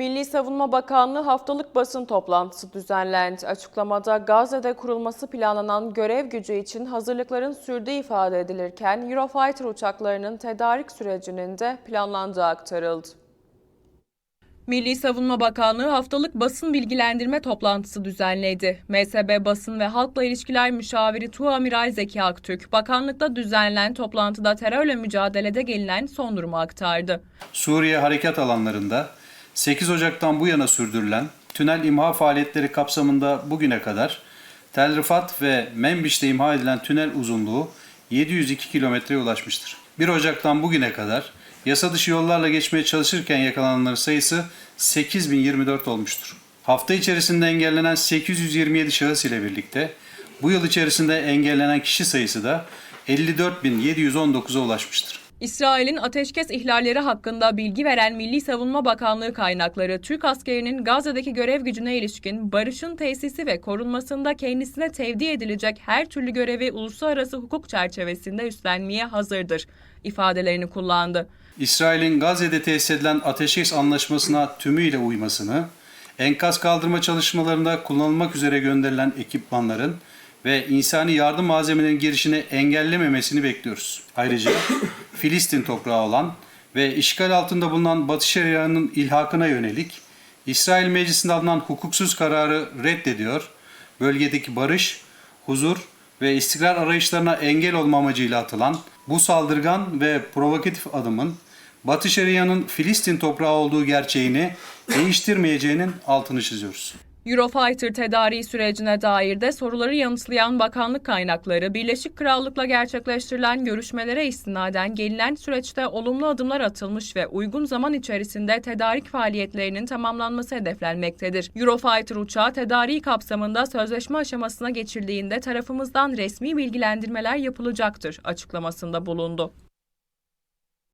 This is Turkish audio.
Milli Savunma Bakanlığı haftalık basın toplantısı düzenlendi. Açıklamada Gazze'de kurulması planlanan görev gücü için hazırlıkların sürdüğü ifade edilirken Eurofighter uçaklarının tedarik sürecinin de planlandığı aktarıldı. Milli Savunma Bakanlığı haftalık basın bilgilendirme toplantısı düzenledi. MSB Basın ve Halkla İlişkiler Müşaviri Tuğamiral Zeki Aktürk, bakanlıkta düzenlenen toplantıda terörle mücadelede gelinen son durumu aktardı. Suriye harekat alanlarında 8 Ocak'tan bu yana sürdürülen tünel imha faaliyetleri kapsamında bugüne kadar Tel Rifat ve Menbiş'te imha edilen tünel uzunluğu 702 kilometreye ulaşmıştır. 1 Ocak'tan bugüne kadar yasa dışı yollarla geçmeye çalışırken yakalananların sayısı 8024 olmuştur. Hafta içerisinde engellenen 827 şahıs ile birlikte bu yıl içerisinde engellenen kişi sayısı da 54.719'a ulaşmıştır. İsrail'in ateşkes ihlalleri hakkında bilgi veren Milli Savunma Bakanlığı kaynakları, Türk askerinin Gazze'deki görev gücüne ilişkin barışın tesisi ve korunmasında kendisine tevdi edilecek her türlü görevi uluslararası hukuk çerçevesinde üstlenmeye hazırdır ifadelerini kullandı. İsrail'in Gazze'de tesis edilen ateşkes anlaşmasına tümüyle uymasını, enkaz kaldırma çalışmalarında kullanılmak üzere gönderilen ekipmanların ve insani yardım malzemelerinin girişini engellememesini bekliyoruz. Ayrıca Filistin toprağı olan ve işgal altında bulunan Batı Şeria'nın ilhakına yönelik İsrail Meclisi'nde alınan hukuksuz kararı reddediyor. Bölgedeki barış, huzur ve istikrar arayışlarına engel olma amacıyla atılan bu saldırgan ve provokatif adımın Batı Şeria'nın Filistin toprağı olduğu gerçeğini değiştirmeyeceğinin altını çiziyoruz. Eurofighter tedariği sürecine dair de soruları yanıtlayan bakanlık kaynakları, Birleşik Krallık'la gerçekleştirilen görüşmelere istinaden gelinen süreçte olumlu adımlar atılmış ve uygun zaman içerisinde tedarik faaliyetlerinin tamamlanması hedeflenmektedir. Eurofighter uçağı tedariği kapsamında sözleşme aşamasına geçildiğinde tarafımızdan resmi bilgilendirmeler yapılacaktır açıklamasında bulundu.